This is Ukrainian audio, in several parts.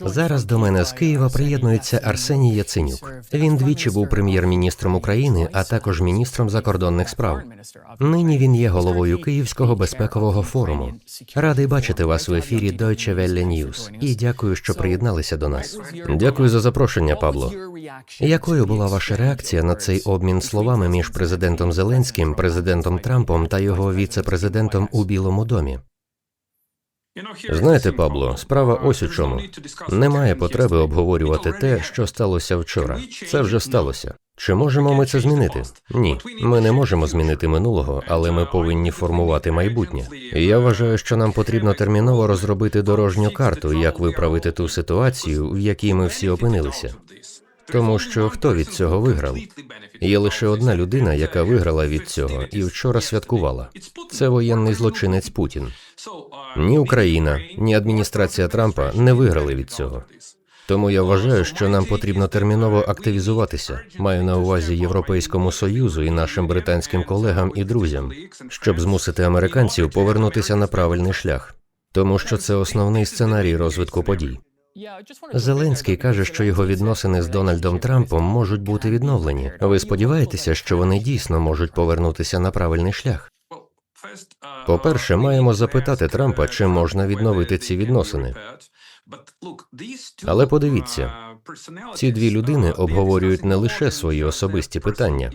Зараз до мене з Києва приєднується Арсеній Яценюк. Він двічі був прем'єр-міністром України, а також міністром закордонних справ. Нині він є головою Київського безпекового форуму. Радий бачити вас в ефірі Deutsche Welle News. і дякую, що приєдналися до нас. Дякую за запрошення, Пабло. Якою була ваша реакція на цей обмін словами між президентом Зеленським, президентом Трампом та його віце-президентом у Білому домі? Знаєте, Пабло, справа ось у чому. Немає потреби обговорювати те, що сталося вчора. Це вже сталося. Чи можемо ми це змінити? Ні, ми не можемо змінити минулого, але ми повинні формувати майбутнє. Я вважаю, що нам потрібно терміново розробити дорожню карту, як виправити ту ситуацію, в якій ми всі опинилися. Тому що хто від цього виграв? Є лише одна людина, яка виграла від цього, і вчора святкувала. Це воєнний злочинець Путін. Ні Україна, ні адміністрація Трампа не виграли від цього. Тому я вважаю, що нам потрібно терміново активізуватися. Маю на увазі Європейському союзу і нашим британським колегам і друзям, щоб змусити американців повернутися на правильний шлях, тому що це основний сценарій розвитку подій. Зеленський каже, що його відносини з Дональдом Трампом можуть бути відновлені. Ви сподіваєтеся, що вони дійсно можуть повернутися на правильний шлях? По-перше, маємо запитати Трампа, чи можна відновити ці відносини. Але подивіться, ці дві людини обговорюють не лише свої особисті питання.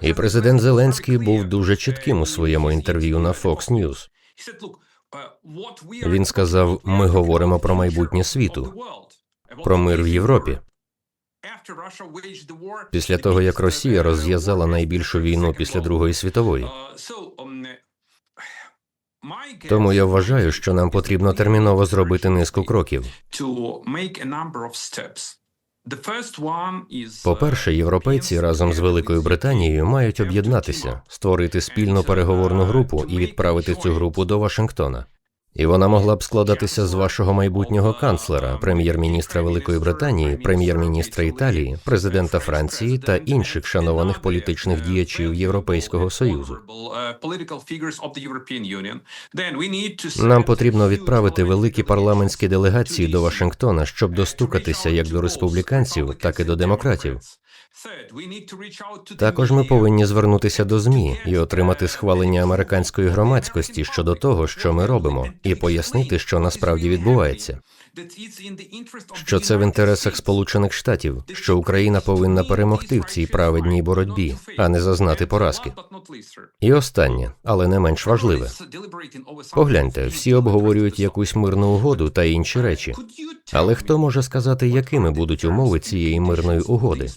І президент Зеленський був дуже чітким у своєму інтерв'ю на Fox News. Він сказав: ми говоримо про майбутнє світу, про мир в Європі. Після того, як Росія розв'язала найбільшу війну після Другої світової. Тому я вважаю, що нам потрібно терміново зробити низку кроків. По-перше, європейці разом з Великою Британією мають об'єднатися, створити спільну переговорну групу і відправити цю групу до Вашингтона. І вона могла б складатися з вашого майбутнього канцлера, прем'єр-міністра Великої Британії, прем'єр-міністра Італії, президента Франції та інших шанованих політичних діячів Європейського союзу. Нам потрібно відправити великі парламентські делегації до Вашингтона, щоб достукатися як до республіканців, так і до демократів. Також ми повинні звернутися до змі і отримати схвалення американської громадськості щодо того, що ми робимо, і пояснити, що насправді відбувається. Що це в інтересах Сполучених Штатів, що Україна повинна перемогти в цій праведній боротьбі, а не зазнати поразки. І останнє, але не менш важливе. Погляньте, всі обговорюють якусь мирну угоду та інші речі. Але хто може сказати, якими будуть умови цієї мирної угоди?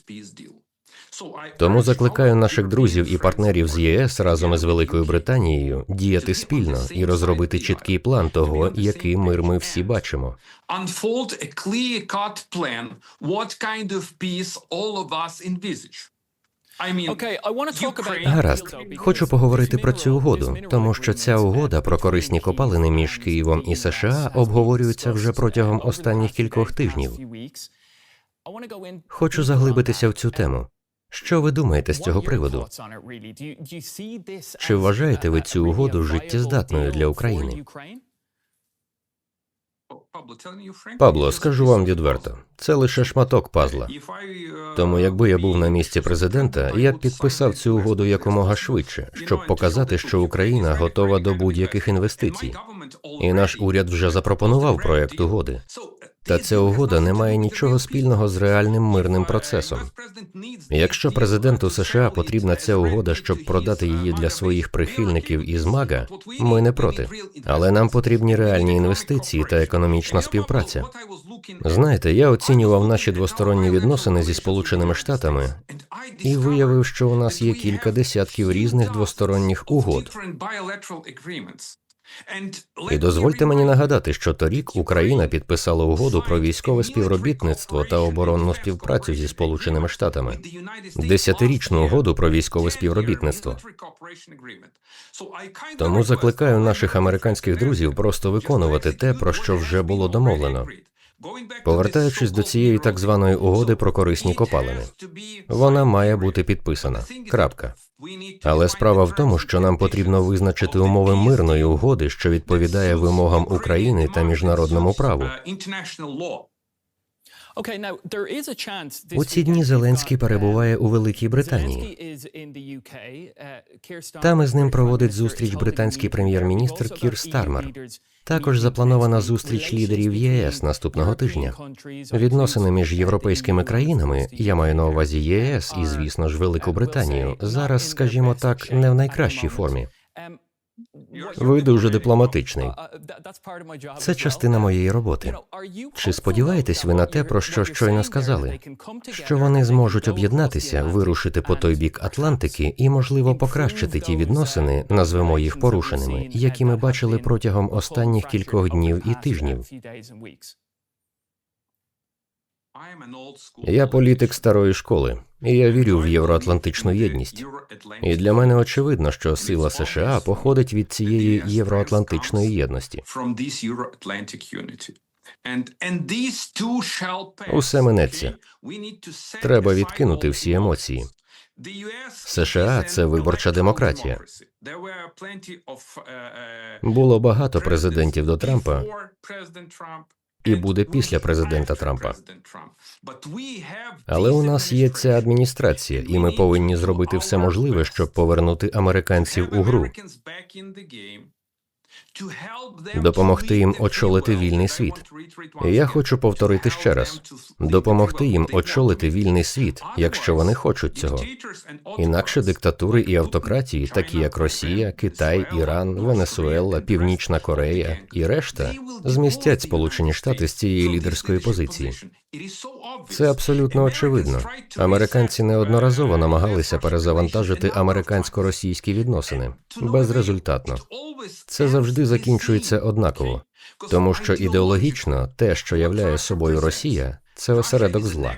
Тому закликаю наших друзів і партнерів з ЄС разом із Великою Британією діяти спільно і розробити чіткий план того, який мир ми всі бачимо. Гаразд, хочу поговорити про цю угоду, тому що ця угода про корисні копалини між Києвом і США обговорюється вже протягом останніх кількох тижнів. Хочу заглибитися в цю тему. Що ви думаєте з цього приводу? Чи вважаєте ви цю угоду життєздатною для України? Пабло, скажу вам відверто, це лише шматок пазла. Тому, якби я був на місці президента, я б підписав цю угоду якомога швидше, щоб показати, що Україна готова до будь-яких інвестицій. І наш уряд вже запропонував проект угоди. Та ця угода не має нічого спільного з реальним мирним процесом. Якщо президенту США потрібна ця угода, щоб продати її для своїх прихильників із МАГА, ми не проти. Але нам потрібні реальні інвестиції та економічна співпраця. Знаєте, я оцінював наші двосторонні відносини зі Сполученими Штатами і виявив, що у нас є кілька десятків різних двосторонніх угод. І дозвольте мені нагадати, що торік Україна підписала угоду про військове співробітництво та оборонну співпрацю зі Сполученими Штатами. Десятирічну угоду про військове співробітництво. Тому закликаю наших американських друзів просто виконувати те, про що вже було домовлено. Повертаючись до цієї так званої угоди про корисні копалини, вона має бути підписана. Крапка. Але справа в тому, що нам потрібно визначити умови мирної угоди, що відповідає вимогам України та міжнародному праву. У ці дні Зеленський перебуває у Великій Британії. Там із ним проводить зустріч британський прем'єр-міністр Кір Стармер. Також запланована зустріч лідерів ЄС наступного тижня. Відносини між європейськими країнами, я маю на увазі ЄС і, звісно ж, Велику Британію, зараз, скажімо так, не в найкращій формі. Ви дуже дипломатичний. Це частина моєї роботи. Чи сподіваєтесь ви на те, про що щойно сказали? Що вони зможуть об'єднатися, вирушити по той бік Атлантики і, можливо, покращити ті відносини, назвемо їх порушеними, які ми бачили протягом останніх кількох днів і тижнів. Я політик старої школи, і я вірю в євроатлантичну єдність. І для мене очевидно, що сила США походить від цієї євроатлантичної єдності. Усе минеться. Треба відкинути всі емоції. США це виборча демократія. Було багато президентів до Трампа, і буде після президента Трампа. Але у нас є ця адміністрація, і ми повинні зробити все можливе, щоб повернути американців у гру, допомогти їм очолити вільний світ. Я хочу повторити ще раз: допомогти їм очолити вільний світ, якщо вони хочуть цього. Інакше диктатури і автократії, такі як Росія, Китай, Іран, Венесуела, Північна Корея і решта, змістять Сполучені Штати з цієї лідерської позиції. Це абсолютно очевидно. Американці неодноразово намагалися перезавантажити американсько-російські відносини безрезультатно. Це завжди закінчується однаково, тому що ідеологічно те, що являє собою Росія, це осередок зла.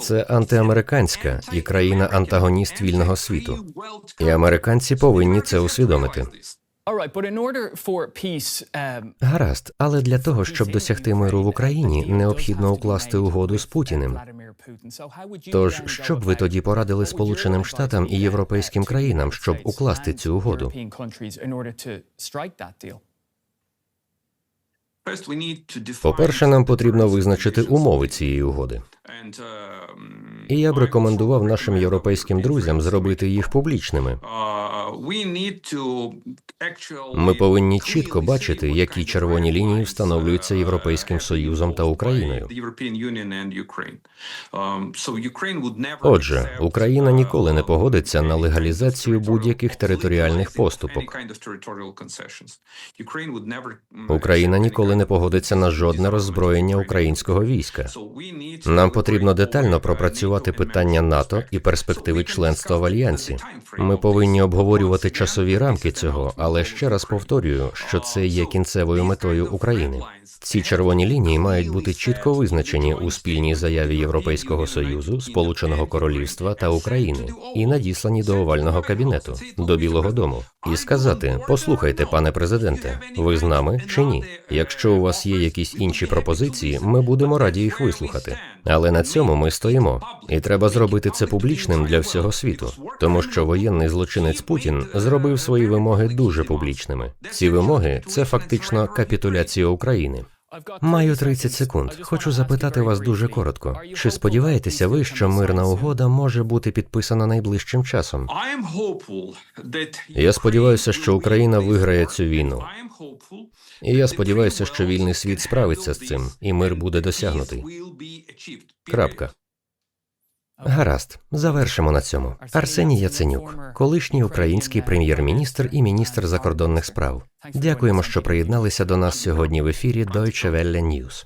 Це антиамериканська і країна антагоніст вільного світу. І американці повинні це усвідомити. Гаразд, але для того, щоб досягти миру в Україні, необхідно укласти угоду з Путіним. Тож, що б ви тоді порадили Сполученим Штатам і європейським країнам, щоб укласти цю угоду? По-перше, нам потрібно визначити умови цієї угоди. І я б рекомендував нашим європейським друзям зробити їх публічними. Ми повинні чітко бачити, які червоні лінії встановлюються Європейським Союзом та Україною. Отже, Україна ніколи не погодиться на легалізацію будь-яких територіальних поступок. Україна ніколи не погодиться на жодне роззброєння українського війська. Нам потрібно детально пропрацювати питання НАТО і перспективи членства в альянсі. Ми повинні обговорювати часові рамки цього, але ще раз повторюю, що це є кінцевою метою України. Ці червоні лінії мають бути чітко визначені у спільній заяві Європейського союзу, Сполученого Королівства та України і надіслані до овального кабінету до Білого Дому, і сказати: послухайте, пане президенте, ви з нами чи ні? Якщо у вас є якісь інші пропозиції, ми будемо раді їх вислухати. Але на цьому ми стоїмо, і треба зробити це публічним для всього світу, тому що воєнний злочинець Путін зробив свої вимоги дуже публічними. Ці вимоги це фактично капітуляція України. Маю 30 секунд. Хочу запитати вас дуже коротко. Чи сподіваєтеся ви, що мирна угода може бути підписана найближчим часом? Я сподіваюся, що Україна виграє цю війну. І я сподіваюся, що вільний світ справиться з цим, і мир буде досягнутий. Крапка. Гаразд, завершимо на цьому. Арсеній Яценюк, колишній український прем'єр-міністр і міністр закордонних справ. Дякуємо, що приєдналися до нас сьогодні в ефірі Deutsche Welle News.